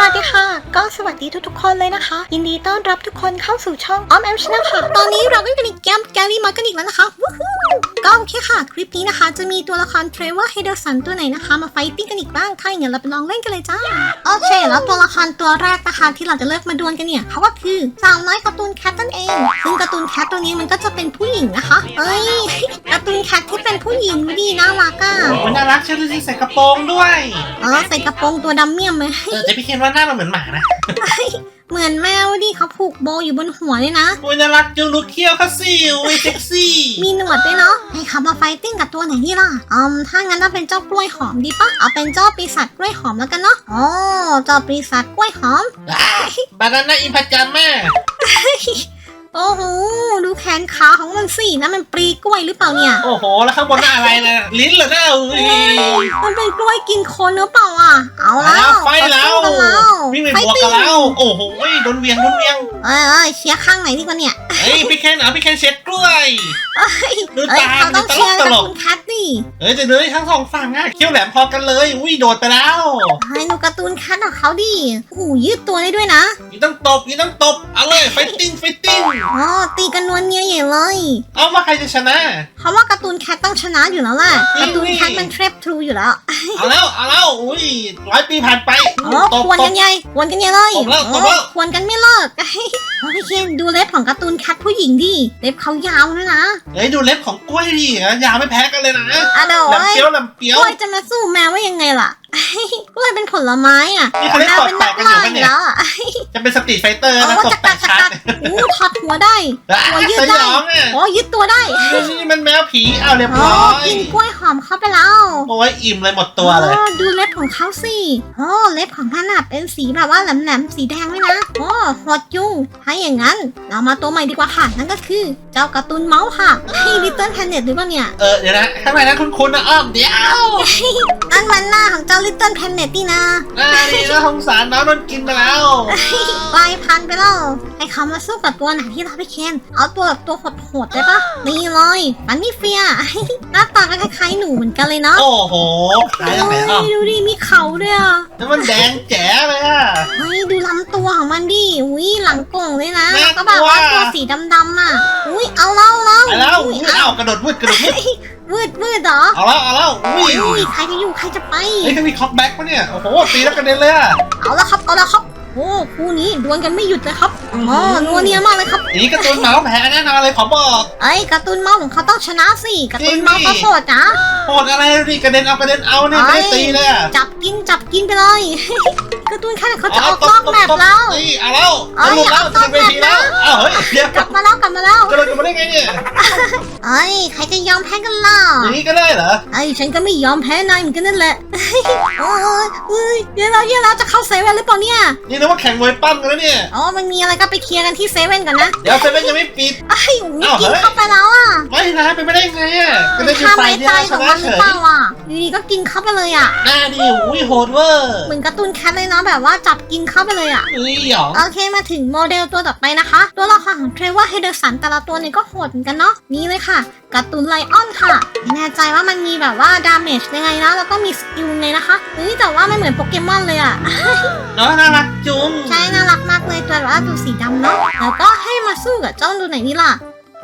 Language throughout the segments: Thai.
สวัสดีค่ะ ก็สวัสดีทุกๆ คนเลยนะคะ ยินดีต้อนรับทุกคนเข้าสู่ช่องออมแอมชนะค่ะ ตอนนี้เราก็อยู่ในเกมแกลี่มากันอีกแล้วนะคะวู้ฮู้ก็โอเคค่ะ คลิปนี้นะคะ จะมีตัวละครเทรเวอร์เฮเดอร์สันตัวไหนนะคะ มาไฟติ้งกันอีกบ้างถ้าอย่างนั้นเราไปลองเล่นกันเลยจ้า โอเค แล้วตัวละครตัวแรกนะคะที่เราจะเลือกมาดวลกันเนี่ยเขาก็คือสาวน้อยการ์ตูนแคทนั่นเองซึ่งการ์ตูนแคทตัวนี้มันก็จะเป็นผู้หญิงนะคะเอ้ยการ์ตูนแคทที่เป็นผู้หญิงดูดีน่ารักอะมันน่ารักใช่ดูสิใส่กระโปรงด้วยเออใส่กระโปรงตัวดำเมี่ยมไหมเออแต่พี่เคนว่าหน้ามันเหมือนหมานะเหมือนแมวดิเขาผูกโบอยู่บนหัวเลยนะโอ้ยน่ารักจุงดูเขี้ยวเขาสิโอ้ยเซ็กซี่มีหนวดด้วยเนาะให้เขามาไฟติ้งกับตัวไหนดีล่ะอืมถ้างั้นเราเป็นเจ้ากล้วยหอมดีปะเอาเป็นเจ้าปีศาจกล้วยหอมแล้วกันเนาะอ๋อเจ้าปีศาจกล้วยหอมบานาน่าอิมพัจจาม่าโอ้โหดู แขนขาของมันสินะมันปลีกล้วยหรือเปล่าเนี่ย โอ้โห แล้วข้างบนน่าอะไรนะลิ้นเหรอเนี่ยอุ้ยมันเป็นกล้วยกินคนหรือเปล่าอะ เอาแล้แล้ววไฟแล้วเอาแล้ววิ่งไปไฟบวกติ้กันแล้ว โอ้โหโดนเวียงโดนเวียง เอ้ยเอ้ยเชียร์ข้างไหนดีกว่าเนี่ย เฮ้ยพี่เคนเอาพี่เคนเช็ดกล้วย เอ้ยดูเอ้ยตาเขาต้องดูตลกเชียร์กับตลก คุณแคทดิเฮ้ยจะเนื้อทั้งสองฝั่งอะเขี้ยวแหลมพอกันเลยอุ้ยโดดไปแล้วให้ดูการ์ตูนแคทของเขาดิโอ้โหยืดตัวได้ด้วยนะนี่ต้องตบนี่ต้องตบเอาเลยไฟติ้งไฟติ้งอ๋อตีกันนวลเนียใหญ่เลยเอามาใครจะชนะ เพราะว่าการ์ตูนแคทต้องชนะอยู่แล้วแหละจริง การ์ตูนแคทดิมันเทรปทรูอยู่แล้วเอาแล้วเอาแล้วอุ้ยร้อยปีผ่านไปอ๋อตบควรตกับนใหญ่ควรกันใหญ่เลยตบแล้วอ๋ตอบแล้วควรกันไม่เลิกโอ้พี่เคนดูเล็บของการ์ตูนแคทผู้หญิงดิ เล็บเขายาวด้วยนะเฮ้ยดูเล็บของกล้วยดิยาวไม่แพ้กันเลยนะอะเดี๋ยวแหลมเอ้ยเปี้ยวแหลมเปี้ยกวล้วยจะมาสู้แมวว่ายังไงล่ะกล้วยเป็นผลไม้อะนี่เขาเล่นแมวปอดเป็นแตนักกกันอยู่ล่าปะอีเนี่กยแล้วอะจะเป็นสตรีทไฟเตอร์โอ้นะตจับกแตรกจักชาร์รจโอ้ถอดหัวได้อะหัวยืดสได้ยองอะโอ้ยึดตัวได้นี่มันแมวผีเอาเรียบอ๋อร้อยกินกล้วยหอมเข้าไปแล้วโอ้ยอิ่มเลยหมดตัวเลยอ๋อดูเล็บของเขาสิโอ้เล็บของท่านน่ะเป็นสีแบบว่าแหลมๆสีแดงด้วยนะโอ้โหดจุงถ้าอย่างนั้น เรามาตัวใหม่ดีกว่าค่ะ นั่นก็คือ เจ้าการ์ตูนเมาส์ค่ะให้ลิตเติ้ลแพนเน็ตหรือเปล่าเนี่ย เออเดี๋ยวนะข้างในนั้นคุณคุณนะอ้อมเดี๋ยว นั่นมันหน้าของเจ้าลิตเติ้ลแพนเน็ตนี่นะอ่านี่น่าสงสารน้องโดนกินไปแล้วกลายพันไปแล้วให้เขามาสู้กับตัวไหนที่เราพี่เคนเอาตัวแบบตัวโหดๆได้ปะนี่เลยมันนี่เฟียหน้าตาก็คล้ายๆหนูเหมือนกันเลยเนาะโอ้โหขายตั้งแต่อ้อมเฮ้ยดูดิมีเขาด้วยอะแล้วมันแดงแจ๋เลยอะเฮ้ยดูลำตัวของมันดิอุ้ยหลังโก่งเลยนะน่ากลัวก็แบบว่าตัวสีดำๆอะอุ้ยเอาเล่าเล่าแล้วอุ้ยเอาเอากระโดดวืดกระโดดวืด วืดวืดเหรอเอาแล้วเอาแล้วอุ้ยอุ้ยใครจะอยู่ใครจะไป เฮ้ยเขามีคอกแบ็กปะเนี่ย โอ้โหตีแล้วกระเด็นเลยอะเอาละครับเอาละครับโอ้คู่นี้ดวลกันไม่หยุดเลยครับอ๋อนัวเนียมากเลยครับอย่างนี้การ์ตูนหมาแพ้แน่นอนเลยขอบอกไอ้ยการ์ตูนเมาส์ของเขาต้องชนะสิการ์ตูนเมาส์จริงดิเขาโหดนะโหดอะไรดิกระเด็นเอากระเด็นเอาเนี่ยไม่ได้ตีเลยอะจับกินจับกินไปเลย การ์ตูนแค่เขาจะออกตนอกแมปแล้วนี่เอาแล้วเอ้จะยหลุดแล้วเอาจะเป็นเวทีแล้วเอาอ้าวเฮ้ยเดี๋ยวกลับมาแล้วกลับมาแล้วกระโดดกลับมาได้ไงเนี่ยเอ้ยใครจะยอมแพ้กันล่ะอย่างนี้ก็ได้เหรอไอ้ยฉันก็ไม่ยอมแพ้นายเหมือนกันนั่นแหละโอ้ยเอ้ยเดี๋ยวเราเดี๋ยวเราจะเข้าเซเว่นหรือเปล่าเนี่ยนี่นึกว่าแข่งมวยปั้มกันแล้วเนี่ยอ๋อมันมีอะไรก็ไปเคลียร์กันที่เซเว่นก่อนนะเดี๋ยวเซเว่นยังไม่ปิดไอ้ยโอ้ยอ้าวกินเฮ้ยเข้าไปแล้วอะไม่นะเป็นไม่ได้ไงอะก็ได้เป็นแค่ค่าไฟไม้เดียตายวชของนะมันหเฉรือยเปล่า อะอยู่ดีก็กินเข้าไปเลยอะ หน้าดิอุ้ยโหดเวอร์เหมือนการ์ตูนแคทเลยนะแบบว่าจับกินเข้าไปเลยอะ อุ้ยหยองโอเคมาถึงโมเดลตัวต่อไปนะคะ ตัวละครของเทรเวอร์เฮเดอร์สันแต่ละตัวเนี่ยก็โหดเหมือนกันเนาะนี่เลยค่ะการ์ตูนไลออนค่ะไม่แน่ใจว่ามันมีแบบว่าดาเมจยังไงนะแล้วก็มีสกิลไงนะคะเฮ้ยแต่ว่าไม่เหมือนโปเกมอนเลยอะ เนาะน่ารักจุงใช่น่ารักมากเลยตัวแบบว่าตัวสีดำเนาะแล้วก็ให้มาสู้กับเจ้าตัวไหนนี่ล่ะ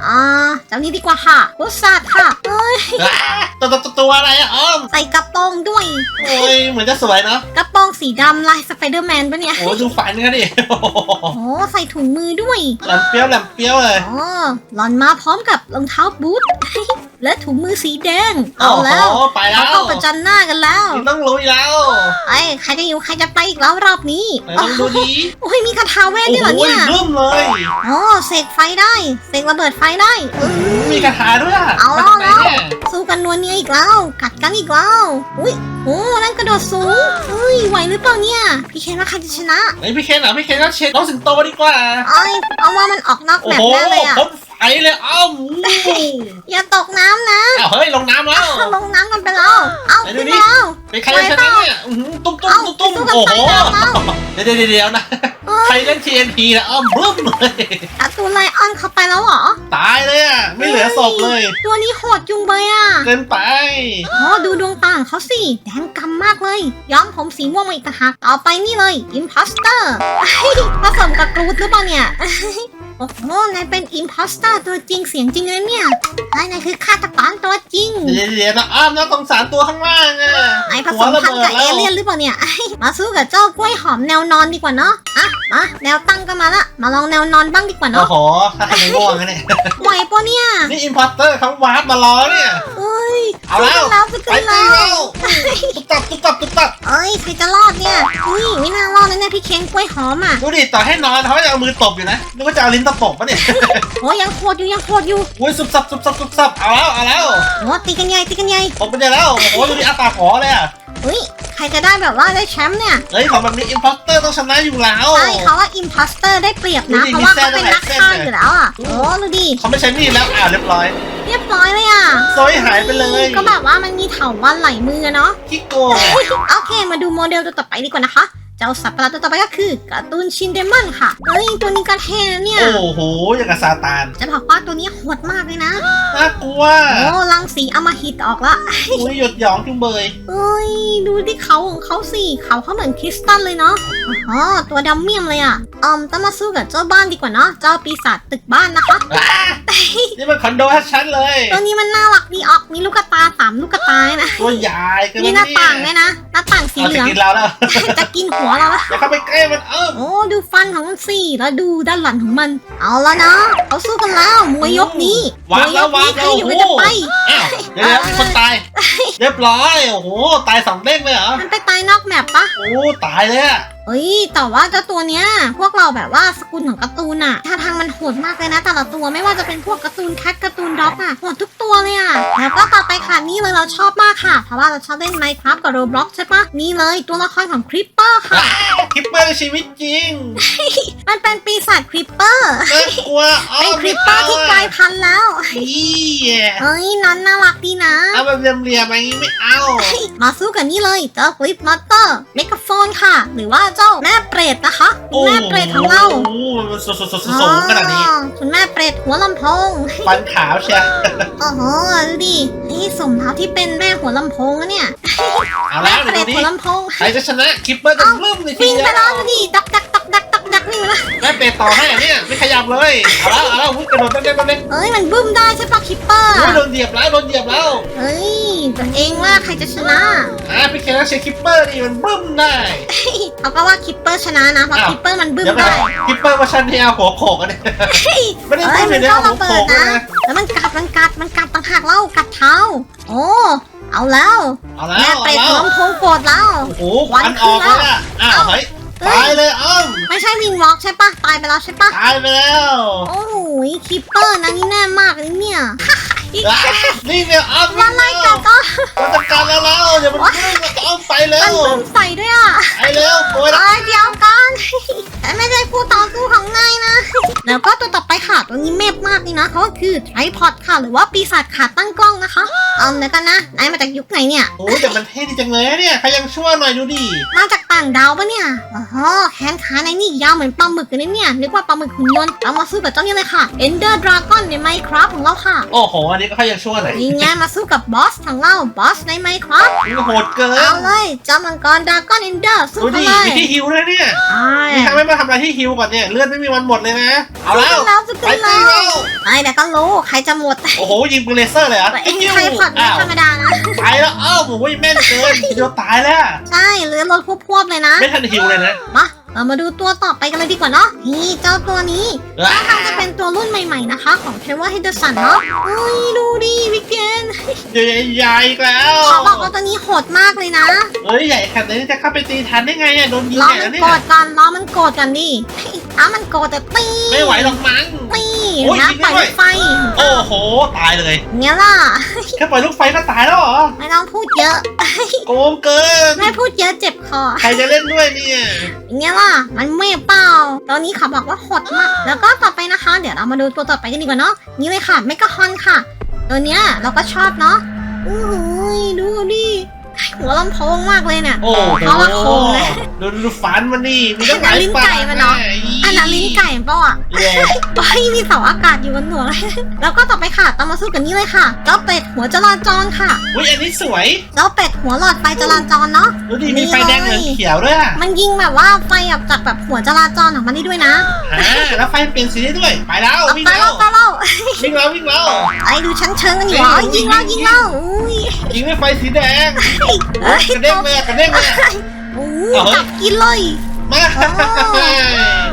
อ่าเจ้านี้ดีกว่าค่ะพุซาดค่ะเอ้ยอะตัวตัวตัวตัวอะไรอะอ้อม ใส่กระโปรงด้วย โอ้ยเหมือนจะสวยเนาะกระโปรงสีดำลายสไปเดอร์แมนปะเนี่ย โอ้ดูฝันกันดิโอ้โหโอ้ใส่ถุงมือด้วย แหลมเปรี้ยวแหลมเปรี้ยวเลย อ๋อหล่อนมาพร้อมกับรองเท้าบูท และถุงมือสีแดงโอ้เอาโหแล้วไปแล้เขาวเข้าประจันหน้ากันแล้วนี่ต้องลุยแล้วไอ้ยใครจะอยู่ใครจะไปอีกแล้วรอบนี้ไหนลองดูดีโอ้ยมีคาถาเวทโอ้ด้วยเหรอโหเนี่ยบึ้มเลยอ๋อเสกไฟได้เสกระเบิดไฟได้อื้อมีคาถาด้วยอะเอามาแล้วจากไหนเนี่ยสู้กันนัวเนียอีกแล้ว กัดกันอีกแล้วอุ้ยโอ้นั่นกระโดดสูงเฮ้ยไหวหรือเปล่าเนี่ยพี่เคนว่าใครจะชนะไอพี่เคนเหรอพี่เคนก็เช็ดน้องสิงโตดีกว่าเอ้ยเอาว่ามันออกนอกโอ้แบบโหแน่เลยอะพ่นไฟ เลยอ้าวอู้อย่าตกน้ำนะอ้าวเฮ้ยลงน้ำแล้วถ้าลงน้ำกันไปแล้ว เอาไหนดูขึ้นนี่มาแล้วเป็นใครจะชนะเนี่ยอื้อหือตุ้มตุ้มเอ้าตุ้มตุ้มสู้กันโอ้โหไปแล้วเดี๋ยวเดี๋ยวเดี๋ยวนะเอใครเล่น TNT นะอ้อมบึ้มเลยการ์ตูนไลออนเข้าไปแล้วเหรอ ตายเลยอะไม่เหลือศพเลย ตัวนี้โหดจุงเบยอะเกินไปอ๋อดูดวงตาของเขาสิแดงกำมากเลยย้อมผมสีม่วงมาอีกต่างหากต่อไปนี่เลย Imposter ผสมกับกรูดหรือเปล่าเนี่ย โอ้โหนายเป็น Imposter ตัวจริงเสียงจริงเลยเนี่ยนายนายคือฆาตกรตัวจริงเดี๋ยวเดี๋ยวนะอ้อมนะสงสารตัวข้างล่างอะนายผหัสวมระพันเบิธุ์ดกับเอแล้วเลี่ยนหรือเปล่าเนี่ยมาสู้กับเจ้ากล้วยหอมแนวนอนดีกว่าเนาะอะมาแนวตั้งก็มาละมาลองแนวนอนบ้างดีกว่าโอ้เนาะโหถ้าทำไมง่วงอะเนี่ยไหวปะเนี่ยนี่อินพอร์เตอร์เขาวาร์ปมารอเนี่ยเอ้ยเอาแล้วแล้วจะไปกันตีแล้วแล้วตุ๊บตับตุ๊บตับตุ๊บตับเอ้ยใครจะรอดเนี่ยอุ้ยไม่น่ารอดเลยเนี่ยพี่เค้งกล้วยหอมอะดูดิต่อให้นอนเขาจะเอามือตบอยู่นะนึกว่าจะเอาลิ้นตะปบปะเนี่ยโอ้ยยังโคตรอยู่ยังโคตรอยู่อุ้ยสุบสับสุบสับสุบสับเอาแล้วเอาแล้วโอ้ตีกันใหญ่ตีกันใหญ่ผมเป็นไงแล้วโอ้โหดูดิอาตาขอเลยอะอุ้ยใครจะได้แบบว่าได้แชมป์เนี่ยเฮ้ยของแบบนี้อินพอร์เตอร์ต้องชนะอยู่แล้วใช่เขาว่า imposter ได้เปรียบนะดูดิเพราะว่ามีเส้เขานเป็นนักหลายเส้นฆ่าเลยอยู่แล้วอะโอ้ดูดิเขาไม่ใช้มีดแล้วอ้าวเรียบร้อยเรียบร้อยเลยอะโซยหายไปเลย ก็แบบว่ามันมีเถาวันไหลมือเนาะขี้โกงโอเค มาดูโมเดลตัวต่อไปดีกว่านะคะ เจ้าสัตว์ประหลาดตัวต่อไปก็คือการ์ตูนชินเดมอนค่ะเฮ้ยตัวนี้ก็เท่นะเนี่ย โอ้โหอย่างกับซาตาน จะบอกว่าตัวนี้โหดมากเลยนะ น่ากลัว โอ้รังสีอำมหิตออกละอุ้ยหยดหยองจุงเบยเอ้ยดูที่เขาของเขาสิเขาเขาเหมือนคริสตัลเลยเนาะอ๋อตัวดำเมี่ยมเลยอะอืมต้องมาสู้กับเจ้าบ้านดีกว่าเนาะเจ้าปีศาจตึกบ้านนะคะอ่านี่มันคอนโดชัดๆเลย ตัวนี้มันน่ารักดีออกมีลูกกระตาสามลูกกระตาเลยนะตัวใหญ่กันมีหน้าต่างด้วยนะหน้าต่างสีเอาเหจะลืองกินเราแล้วจะกินหัวเราละอย่าเข้าไปใกล้มันเออโอ้ดูฟันของมันสิแล้วดูด้านหลังของมัน เอาแล้วนะเขาสู้กันแล้วมวยยกนี้มวางวยยแล้วกวางนี้ใครแล้วอยู่โอ้ก็โหจะไปอ้าวเดี๋ยวๆมีคนตาย เรียบร้อยโอ้โหตายสองเด้งเลยเหรอมันไปตายนอกแมปปะโอ้ตายเลยอะ เฮ้ยแต่ว่าเจ้าตัวเนี้ย พวกเราแบบว่าสกุลของการ์ตูนอะท่าทางมันโหดมากเลยนะ แต่ละตัวไม่ว่าจะเป็นพวกการ์ตูนแคทการ์ตูนด็อกอะโหดทุกตัวเลยอะแล้วก็ต่อไปค่ะนี่เลยเราชอบมากค่ะเพราะว่าเราชอบเล่น Minecraft กับ Roblox ใช่ปะนี่เลยตัวละครของคริปเปอร์ค่ะอ้าวคิปเปอร์ในชีวิตจริง มันเป็นปีศาจคริปเปอร์น่ากลัวอ้อเป็นคริปเปอร์ที่กลายพันธุ์แล้วนี่เฮ้ยนั้นน่ารักดีนะเอาแบบเรียมๆอย่างนี้ไม่เอามาสู้กันนี่เลยเจ้ากริปมอเตอร์เมกาโฟนค่ะ หรือว่าเจ้าแม่เปรตนะคะคุณแม่เปรตของเราโอ้โหมันสูงๆๆๆขนาดนี้อ๋อคุณแม่เปรตหัวลำโพงฟันขาวเชียโอ้โหดูดินี่สมแล้วที่เป็นแม่หัวลำโพงอะเนี่ยเอาแม่แล้วเปรดูตดิหัวลำโพงใครจะชนะคิปเปอร์จะเริ่มเลยทีวิ่งเดียไปวแล้วดูดิดักดัก แม่เปรตต่อให้อะเนี่ยไม่ขยับเลยเอาแล้วเอาแล้ววิ่งกระโดดเต้นๆเต้นเอ้ยมันบึ้มได้ใช่ปะคิปเปอร์ๆโอ้ยโดนเหยียบแล้วโดนเหยียบแล้วเฮ้ยตัวเองว่าใครจะชนะอะพี่เคนักเชียร์คิปเปอร์นี่มันบึ้มได้เขาก็ว่าคิปเปอร์ชนะนะเพราะอ้าวคิปเปอร์มันบึ้มเดี๋ยวไปได้คิปเปอร์ว่าชันที่เอาหัวโขกกันเนี่ยไม่ได้เอ้บึ้ยมเลมันยเนี่ยก็เอาหัระวเบิโขดกนะนะแล้วมันกัดมันกัดมันกัดต่างหากเล่ากัดเท้าโอ้เอาแล้วเอาแล้วแม่เอาเปรตแล้หัววลำโพงโกรธแล้วโอ้โหควันออกแล้วอะอ้าวเฮ้ย ตายเลยอ้อมไม่ใช่วินวอล์กใช่ปะตายไปแล้วใช่ปะตายไปแล้ว โอ้โหคิปเปอร์นะนี่แน่มากเลยเนี่ย อะนี่เนี่ยอ้อมมาไล่กัดก็มันจัดการแล้วแล้วเดี๋ยวมันบึ้มอ้อมไปแล้มันวบึ้มใส่ด้วยอะไปเร็วโอ้ยเอ้ยเดี๋ยวกันแต่ไม่ได้ผู้ต่อสู้ของนายนะ แล้วก็ตัวต่อไปค่ะตัวนี้เมพมากนี่นะเขาก็คือไทรพอดค่ะ หรือว่าปีศาจขาตั้งกล้องนะคะเอาเดี๋ยวกันนะนายมาจากยุคไหนเนี่ย โอ้ยแต่มันเท่ดีจังเลยนะเนี่ยใครยังชั่วหน่อยดูดิมาจากต่างดาวปะเนี่ยอ๋อแขนขาในนี่ยาวเหมือนปลาหมึกเลยนะเนี่ย นึกว่าปลาหมึกหุ่นยนต์เอามาสู้กับเจ้านี่เลยค่ะ Ender Dragon ใน Minecraft ของเราค่ะ โอ้โหอันนี้ก็ใครยังชั่วหน่อยนี่ไงมาสู้กับบอสของเราบอสใน Minecraft มันโหดเกิเอานเลยเจ้ามังกร Dragon Ender สู้ดูกันดิเลยมีที่ฮิวด้วยเนี่ยใช่มีทางไม่มาทำอะไรที่ฮิวก่อนเนี่ยเลือดไม่มีวันหมดเลยนะ เอาแล้วแล้วสู้ไปกันตีแล้แล้ววไอ้เดี๋ยวก็รู้ใครจะหมดโอ้โหยิงปืนเลเซอร์เลยเหรอแต่เอ็งไทรพอดไม่อ้าวธรรมดานะ ตายแล้วอ้าวโอ้ยแม่นเกินเดียวตายแล้ว ใช่เรือรถพวบๆเลยนะ ไม่ทันฮิวเลยนะ มา เรามาดูตัวต่อไปกันเลยดีกว่าเนาะนี่เจ้าตัวนี้ว้าถ้าทางจะเป็นตัวรุ่นใหม่ๆนะคะ ของเทรเวอร์เฮเดอร์สันเนาะเฮ้ยดูดิวิกเกนใหญ่ๆอีกแล้วขอบอกว่าตัวนี้โหดมากเลยนะเฮ้ยใหญ่ขนาดนี้จะเข้าไปตีทันได้ไงอะโดนยิงล้อใหญ่มัแล้นวเนี่โกรยธกันล้อมันโกรธกันดิถ้ามันโกรธแต่ตีไม่ไหวหรอกมั้งตี โอ้ยนะยิงปได้ล่อยด้วยไฟโอ้โห ตายเลย เงี้ยล่ะ แค่ปล่อยลูกไฟก็ตายแล้วเหรอ ไม่ต้องพูดเยอะ โกงเกิน ไม่พูดเยอะเจ็บคอใครจะเล่นด้วยเนี่ยอย่างเงี้ยล่ะ มันไม่เปล่าตอนนี้เขาบอกว่าโหดมาก แล้วก็ต่อไปนะคะ เดี๋ยวเรามาดูตัวต่อไปกันดีกว่าเนาะ นี่เลยค่ะ เมกะฮอนค่ะ ตัวเนี้ยเราก็ชอบเนาะอู้หูยดูดิ หัวลำโพงมากเลยเนี่ยโอ้โหเอาละโคมเลยดูดูฟันมันนี่มีตั้งหลายลิ้นปาไก่กมันเนาะอันนั้นลิ้นไก่เปล่าอะเย้เฮ้ยมีเสาอากาศอยู่บนหัวเลยแล้วก็ต่อไปค่ะตามมาสู้กันนี้เลยค่ะ เจ้าเป็ดหัวจราจรค่ะอุ้ยอันนี้สวย เจ้าเป็ดหัวหลอดไฟจราจรเนาะดูดินี่มีไฟแดงเหเลลือยงเขียวด้วยอะมันยิงแบบว่าไฟออกจากแบบหัวจราจรออกมาได้ด้วยนะอ่าแล้วไฟเปลี่ยนสีได้ด้วย ไปแล้วเอาวิ่งไปแล้แล้ววไปแล้ววิ่งแล้ววิ่งแล้วไอ้ดูชั้นเชิงกันอยู่เหรอเฮ้ยยิงแล้วยิยิงงแล้วอุ้ยยิงด้วยไฟสีแดงเฮ้ยกระเด้งเลยอะกระเด้งเลยอะอู้เอาเฮ้ยจับกินเลย มา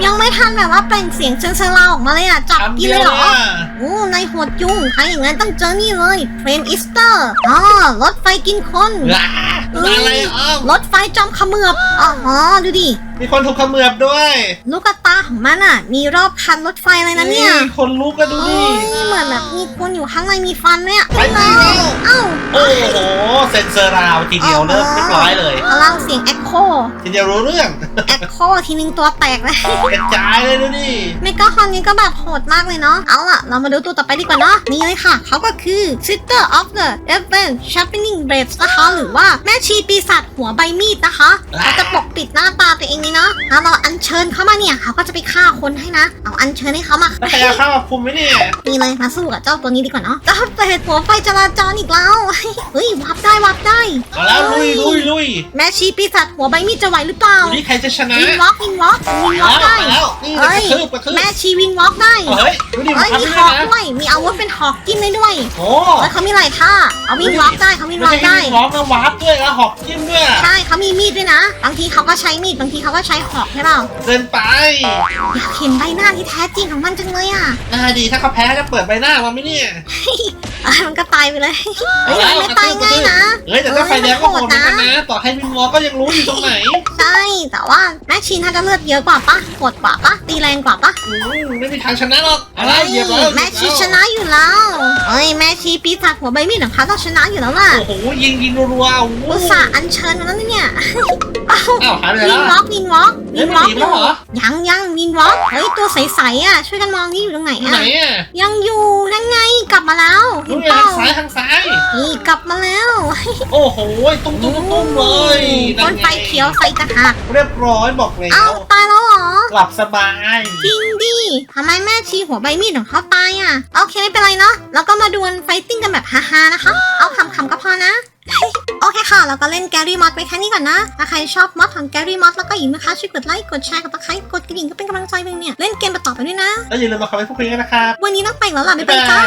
ยังไม่ทันแบบว่าเปล่งเสียงเชิงเซลาออกมาเลยอะ จับคำกินเดีเลยยวเหรออะโอ้นายโหดจุงถ้าอย่างนั้นต้องเจอนี่เลยเฟรมอิสเตอร์อ๋อรถไฟกินคนหลาอะไรอ้อมรถไฟจอมเขมือบอ๋อดูดิ มีคนถูกเขมือบด้วยลูกตาของมันอะ มีรอบคันรถไฟเลยนะเนี่ยคนลุกก็ดูโอ้ดิยเหมือนแบบมีคนอยู่ข้างในมีฟันเนี่ยไปแล้แล้ววเอ้าโอ้โหเซนเซอร์ราวทีเดียวเริ่มเรียบร้อยเลยพลังเสียงเอ็กโคทีเดียวรู้เรื่องเอ็กโคทีนึงตัวแตกเลยกระจายเลยดูดิเมกาฮอนนี้ก็แบบโหดมากเลยเนาะเอาล่ะ เรามาดูตัวต่อไปดีกว่าเนาะนี่เลยค่ะ เขาก็คือ Sister of the Evil Sharpening Blades นะคะหรือว่าแม่ชีปีศาจหัวใบมีดนะคะเขาจะปกปิดหน้าตาตัวเองนี่เนาะถ้าเราอัญเชิญเขามาเนี่ยเขาก็จะไปฆ่าคนให้นะ เอาอัญเชิญให้เขามาแล้วใครเอาข้าวมาคุมไหมเนี่ยนี่เลยมาสู้กับเจ้าตัวนี้ดีกว่าเนาะเจ้าเป็ดหัวไฟจราจรอีกแล้วเฮ้ยวับได้วับได้มาแล้วลุยลุยลุยแม่ชีปีศาจหัวใบมีดจะไหวหรือเปล่าดูนี่ใครจะชนะวินวอล์กวินวอล์กวินวอล์กแล้วได้มาแล้วนี่กระเฮ้ยทืบกระทืบแม่ชีวินวอล์กได้เฮ้ยดูดิมัเอ้นยทำมีได้หด้วยอกนะด้วยมีอาวุธเป็นหอกจิ้มได้ด้วยโอ้เอ้ยเขามีหลายท่าเขาวินวอล์กได้เขาวินวไม่อล์กใช่ได้แค่ร้องนะวาร์ปด้วยแล้วหอกจิ้มด้วย ใช่เขามีมีดด้วยนะ บางทีเขาก็ใช้มีด บางทีเขาก็ใช้หอกใช่เปล่าเกินไปอยากเห็นใบหน้าที่แท้จริงของมันจังเลยอะน่าดีถ้าเขาแพ้จะเปิดใบหน้ามาไหมเนี่ยเอ้ยมันก็ตายไปเลยเฮ้ยมันไม่ตายง่ายนะเฮ้ยแต่ถ้าไฟแดงก็โหดเหมือนกันนะ ต่อให้วินวอลก็ยังรู้อยู่ตรงไหน ใช่ แต่ว่าแม่ชีน่าจะเลือดเยอะกว่าปะโหดกว่าปะตีแรงกว่าปะอืมไม่มีทางชนะหรอกอะไรเหยียบแล้วแม่ชีชนะอยู่แล้วเอ้ยแม่ชีปีศาจหัวใบมีดของเขาต้องชนะอยู่แล้วล่ะโอ้โหยิงยิงรัวๆโอ้โหอุตส่าห์อัญเชิญมาแล้วเนี่ยเอ้าอ้าวหายไปวิแล้นววอล์กวินวอล์กเฮ้วิยนมันวอล์หนีกไปแล้วเหรอยังยังวินวอล์กเฮ้ยตัวใสๆอะช่วยกันมองนี่อยู่ตรงไหนไหนอะอะยังอยู่นั่นไงกลับมาแล้วเห็รู้นไงเปล่าทางซ้ายทางซ้ายนี่กลับมาแล้วโอ้โหตุ้มตุ้มตุ้มตุ้มเลยคนไฟเขียวใส่ตะหักเรียบร้อยบอกแล้เอ้าวตายแล้วเหรอหลับสบายจริงดิทำไมแม่ชีหัวใบมีดของเขาตายอะโอเคไม่เป็นไรเนาะแล้วก็มาดวลไฟติ้งกันแบบฮาๆนะคะ เอาขำๆก็พอนะ โอเคค่ะ เราก็เล่นแกรี่มอดไปแค่นี้ก่อนนะ ถ้าใครชอบมอดของแกรี่มอดแล้วก็อย่าลืมนะคะ ช่วยกดไลค์ กดแชร์ กดตะไคร้กดกระดิ่งก็เป็นกำลังใจเป็นเนี่ย เล่นเกมต่อไปด้วยนะ แล้วอย่าลืมมาคอมเมนต์พูดคุยกันนะครับ วันนี้ต้องไปแล้วล่ะ บ๊ายบายจ้า